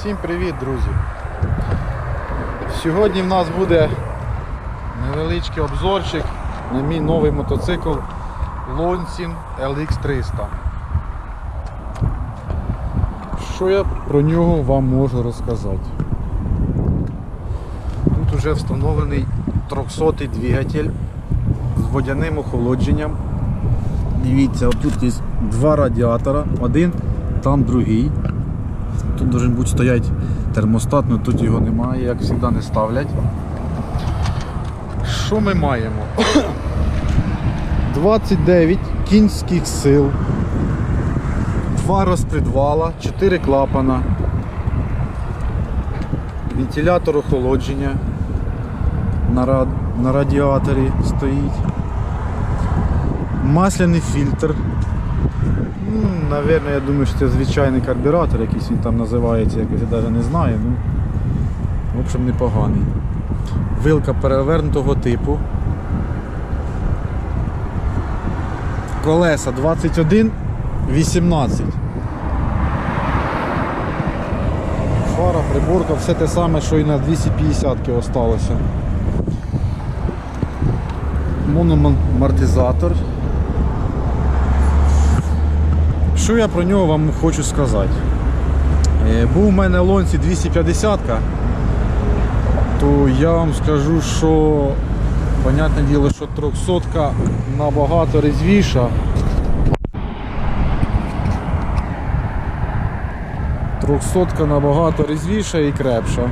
Всім привіт, друзі! Сьогодні в нас буде невеличкий обзорчик на мій новий мотоцикл Lonsin LX300. Що я про нього вам можу розказати? Тут вже встановлений 300 двигатель з водяним охолодженням. Дивіться, тут є два радіатора, один, там другий. Тут должен бути стоять термостат, але тут його немає, як завжди не ставлять. Що ми маємо? 29 кінських сил, два розпредвала, 4 клапана, вентилятор охолодження на, рад... на радіаторі стоїть, масляний фільтр. Наверное, я думаю, що це звичайний карбюратор, якийсь він там називається, якось я навіть не знаю. Ну, в общем, непоганий. Вилка перевернутого типу. Колеса 21, 18. Фара, приборка, все те саме, що і на 250-ки осталося. Мономартизатор. Що я про нього вам хочу сказати? Е, Був у мене лонці 250 то я вам скажу, що понятне діло, що 300 набагато резвіша. Трьохсотка набагато резвіша і крепша.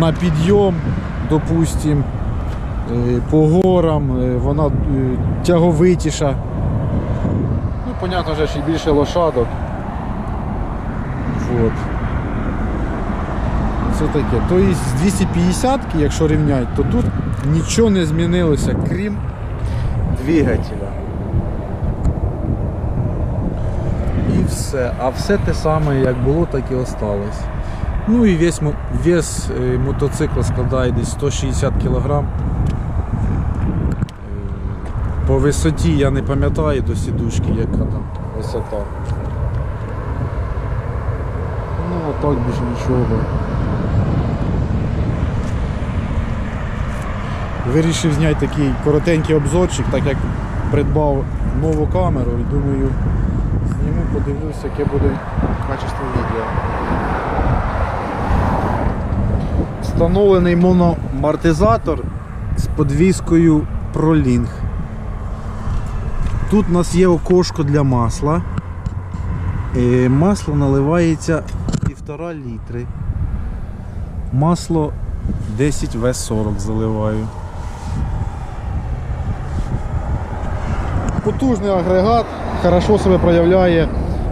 На підйом, допустим, е, по горам, е, вона тяговитіша. Ну, понятно, вже ще більше лошадок. Вот. Це таке. Тобто з 250 якщо рівняти, то тут нічого не змінилося, крім двигателя. І все. А все те саме, як було, так і осталось. Ну і весь, вес е, мотоцикла складає десь 160 кг. По висоті я не пам'ятаю до сідушки, яка там висота. Ну, а так більше нічого. Вирішив зняти такий коротенький обзорчик, так як придбав нову камеру і думаю, зніму, подивлюся, яке буде качество відео. Встановлений мономартизатор з подвіскою ProLink. Тут у нас є окошко для масла. Е, Масло наливається 1,5 літри. Масло 10 В40 заливаю. Потужний агрегат, хорошо себе проявляє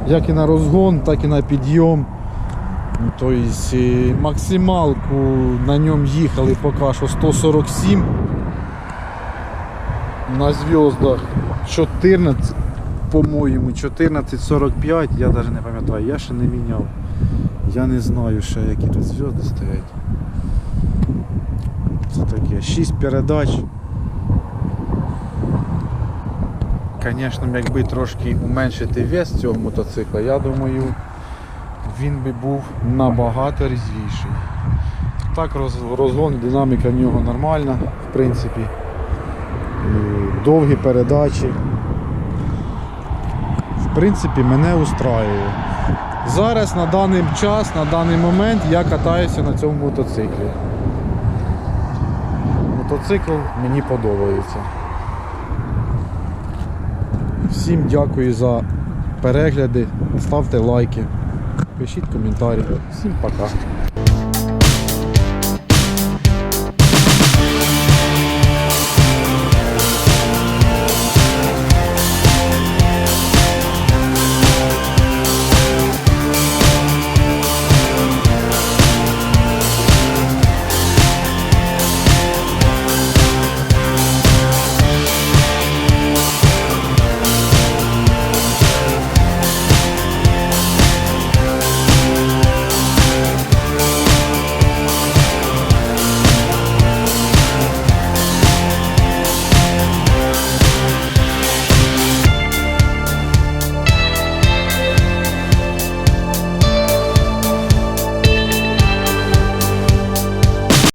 як і на розгон, так і на підйом. Тобто максималку на ньому їхали поки що 147 на зв'яздах 14, по-моєму, 14.45, я навіть не пам'ятаю, я ще не міняв. Я не знаю ще які тут зв'язки стоять. Це таке. 6 передач. Звісно, якби трошки уменшити вес цього мотоцикла, я думаю, він би був набагато різвіший. Так роз- розгон, динаміка в нього нормальна, в принципі. Довгі передачі. В принципі, мене устраює. Зараз на даний час, на даний момент я катаюся на цьому мотоциклі. Мотоцикл мені подобається. Всім дякую за перегляди, ставте лайки, пишіть коментарі. Всім пока.